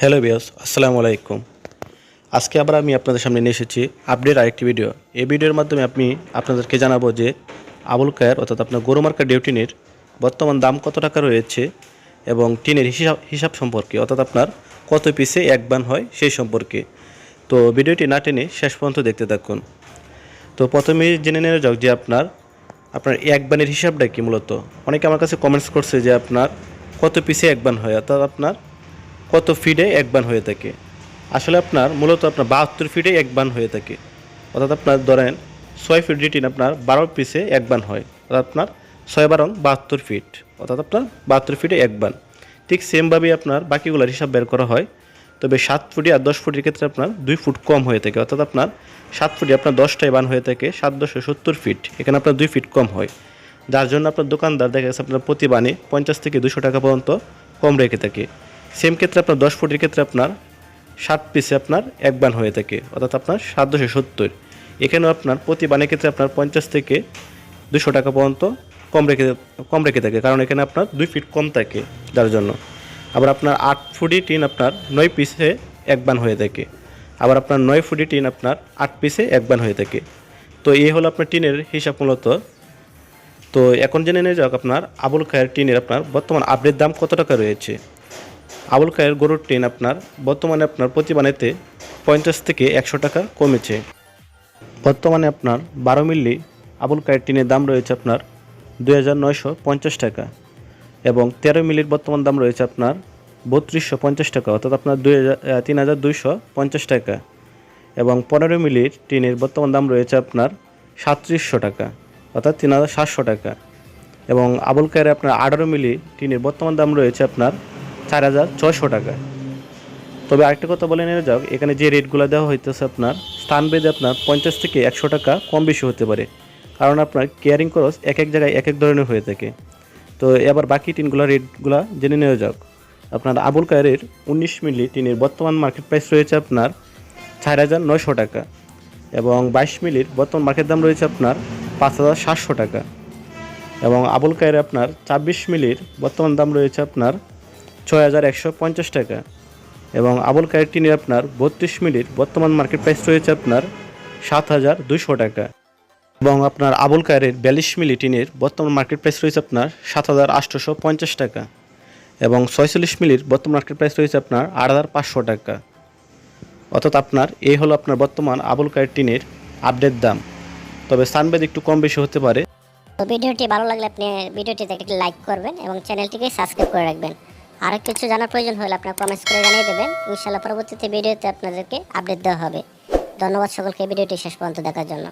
Hello বিয়াস আসসালামু আলাইকুম। আজকে আবার আমি আপনাদের সামনে নিয়ে এসেছি আপডেট আরেকটি ভিডিও। এই ভিডিওর মাধ্যমে আমি আপনাদেরকে জানাব যে আবুল কায়ার, অর্থাৎ আপনার গরু মার্কা ডিউটিনের বর্তমান দাম কত টাকা রয়েছে এবং টিনের হিসাব হিসাব সম্পর্কে, অর্থাৎ আপনার কত পিসে এক বান হয় সেই সম্পর্কে। তো ভিডিওটি না টেনে শেষ পর্যন্ত দেখতে থাকুন। তো প্রথমেই জেনে নেওয়া যাক যে আপনার আপনার এক বানের হিসাবটা কি মূলত? অনেকে আমার কাছে কমেন্টস করছে যে আপনার কত পিসে এক বান হয়, অর্থাৎ আপনার কত ফিডে এক বান হয়ে থাকে? আসলে আপনার মূলত আপনার বাহাত্তর ফিটে এক বান হয়ে থাকে। অর্থাৎ আপনার ধরেন ছয় ফিট রিটিন আপনার বারো পিসে এক বান হয়। অর্থাৎ আপনার ছয় বারং বাহাত্তর ফিট অর্থাৎ আপনার বাহাত্তর ফিটে এক বান। ঠিক সেমভাবেই আপনার বাকিগুলোর হিসাব বের করা হয়। তবে সাত ফুটি আর দশ ফুটের ক্ষেত্রে আপনার দুই ফুট কম হয়ে থাকে। অর্থাৎ আপনার সাত ফুটে আপনার দশটায় বান হয়ে থাকে, সাত দশে সত্তর ফিট এখানে আপনার দুই ফিট কম হয়। যার জন্য আপনার দোকানদার দেখা গেছে আপনার প্রতি বানে পঞ্চাশ থেকে দুশো টাকা পর্যন্ত কম রেখে থাকে। সেম ক্ষেত্রে আপনার দশ ফুটের ক্ষেত্রে আপনার ষাট পিসে আপনার এক বান হয়ে থাকে, অর্থাৎ আপনার সাত দশে সত্তর। এখানেও আপনার প্রতি বানের ক্ষেত্রে আপনার পঞ্চাশ থেকে দুশো টাকা পর্যন্ত কম রেখে কম রেখে থাকে, কারণ এখানে আপনার দুই ফিট কম থাকে যার জন্য। আবার আপনার আট ফুটি টিন আপনার নয় পিসে এক বান হয়ে থাকে, আবার আপনার নয় ফুটি টিন আপনার আট পিসে এক বান হয়ে থাকে। তো এই হলো আপনার টিনের হিসাব মূলত। তো এখন জেনে নিয়ে যাক আপনার আবুল খায়ের টিনের আপনার বর্তমান আপডেট দাম কত টাকা রয়েছে। আবুল খায়ের গরুর টিন আপনার, বর্তমানে আপনার প্রতি বানেতে পঞ্চাশ থেকে একশো টাকা কমেছে। বর্তমানে আপনার বারো মিল্লি আবুল খায়ের টিনের দাম রয়েছে আপনার দুই হাজার নয়শো পঞ্চাশ টাকা এবং তেরো মিলির বর্তমান দাম রয়েছে আপনার বত্রিশশো পঞ্চাশ টাকা, অর্থাৎ আপনার দুই হাজার তিন হাজার দুইশো পঞ্চাশ টাকা এবং পনেরো মিলির টিনের বর্তমান দাম রয়েছে আপনার সাতত্রিশশো টাকা, অর্থাৎ তিন হাজার সাতশো টাকা এবং আবুল কায়ের আপনার আঠারো মিলি টিনের বর্তমান দাম রয়েছে আপনার চার হাজার ছয়শো টাকা। তবে আরেকটা কথা বলে নেওয়া যাক এখানে যে রেটগুলো দেওয়া হইতেছে আপনার স্থানভেদে আপনার পঞ্চাশ থেকে একশো টাকা কম বেশি হতে পারে। কারণ আপনার কেয়ারিং খরচ এক এক জায়গায় এক এক ধরনের হয়ে থাকে। তো এবার বাকি টিনগুলোর রেটগুলো জেনে নেওয়া যাক। আপনার আবুল কায়ের উনিশ মিলি টিনের বর্তমান মার্কেট প্রাইস রয়েছে আপনার চার হাজার নয়শো টাকা এবং বাইশ মিলির বর্তমান মার্কেট দাম রয়েছে আপনার পাঁচ হাজার সাতশো টাকা এবং আবুল কায়ের আপনার ছাব্বিশ মিলির বর্তমান দাম রয়েছে আপনার ছয় হাজার একশো পঞ্চাশ টাকা। এবং আবুল কায়ের টিনের আপনার বত্রিশ মিলির বর্তমান মার্কেট প্রাইস রয়েছে আপনার সাত হাজার দুইশো টাকা। এবং আপনার আবুল কায়ের বিয়াল্লিশ মিলি টিনের বর্তমান মার্কেট প্রাইস রয়েছে আপনার সাত হাজার আটশোশো পঞ্চাশ টাকা। এবং ছয়চল্লিশ মিলির বর্তমান মার্কেট প্রাইস রয়েছে আপনার আট হাজার পাঁচশো টাকা। অর্থাৎ আপনার এই হলো আপনার বর্তমান আবুল কায়ের টিনের আপডেট দাম। তবে সানবেদ একটু কম বেশি হতে পারে। ভিডিওটি ভালো লাগলে আপনি ভিডিওটিতে একটি লাইক করবেন এবং চ্যানেলটিকে সাবস্ক্রাইব করে রাখবেন। আর কিছু জানার প্রয়োজন হলে আপনার কমেন্টস করে জানিয়ে দেবেন। ইনশাআল্লাহ পরবর্তীতে ভিডিওতে আপনাদেরকে আপডেট দেওয়া হবে। ধন্যবাদ সকলকে ভিডিওটি শেষ পর্যন্ত দেখার জন্য।